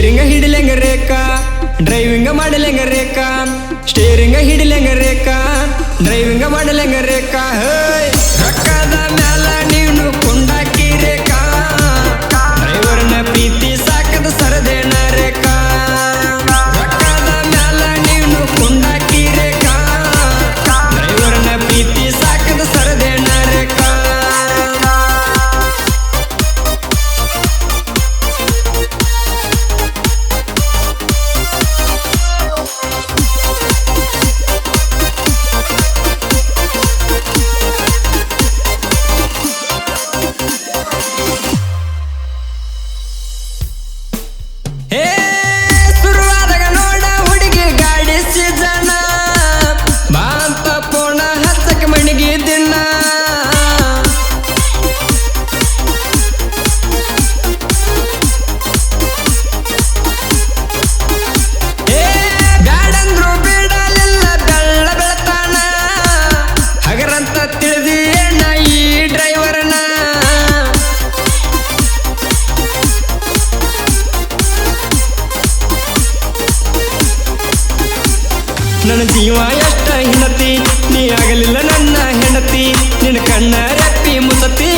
Steering ಹಿಡಿಲೆಂಗ Rekha. Driving ಮಾಡಲೆಂಗ Rekha. Steering ಹಿಡಿಲೆಂಗ ರೇಖಾ. ಡ್ರೈವಿಂಗ ಮಾಡಲೆಂಗ ರೇಖಾ. ನನ್ನ ಜೀವ ಎಷ್ಟ ಹಿನ್ನತಿ ನೀ ಆಗಲಿಲ್ಲ ನನ್ನ ಹೆಂಡತಿ. ನಿನ್ನ ಕಣ್ಣ ರಕ್ತಿ ಮುಸತಿ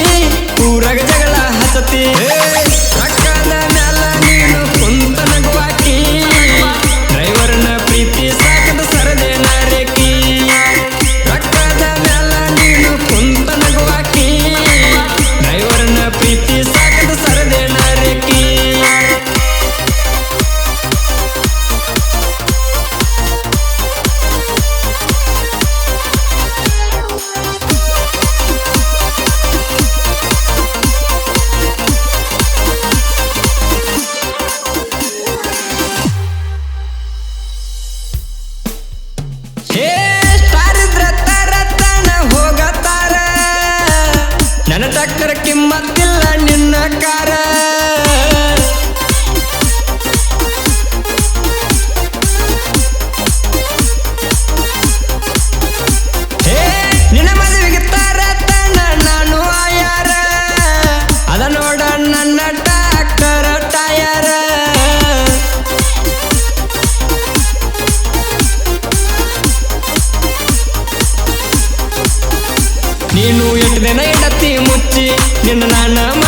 ಊರಾಗ ಜಗಳ ಹಸತಿ என்ன நான்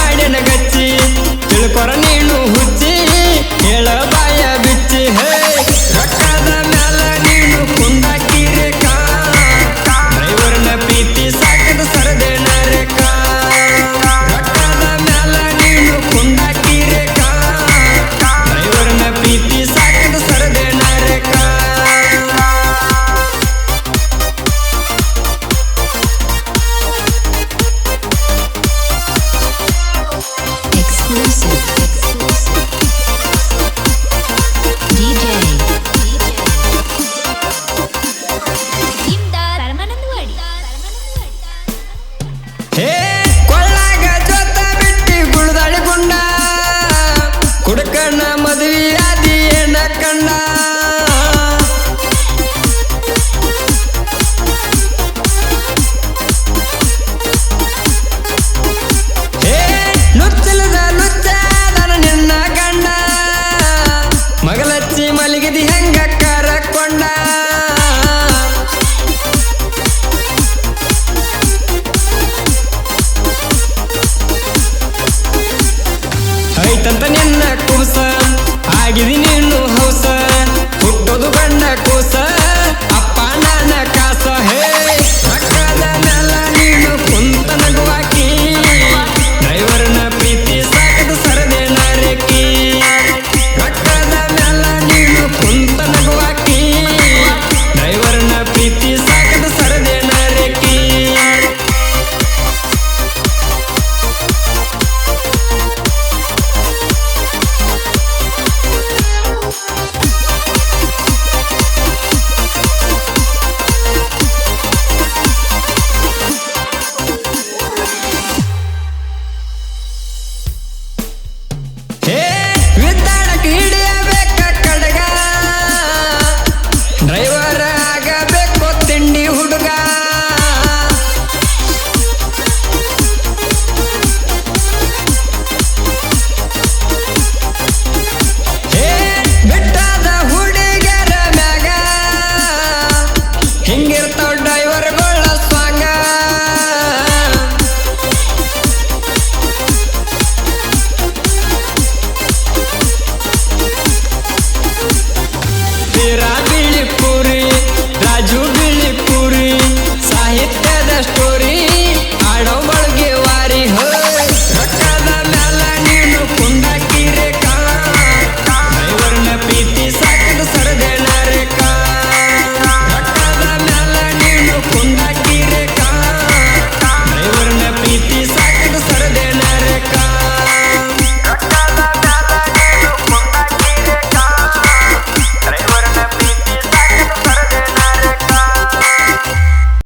ಗಂಟ ನಿನ್ನ ಕೂಸ. ಆಗಿದಿ ನೀನು ಹೌಸ. ಹುಟ್ಟೋದು ಕೂಸ.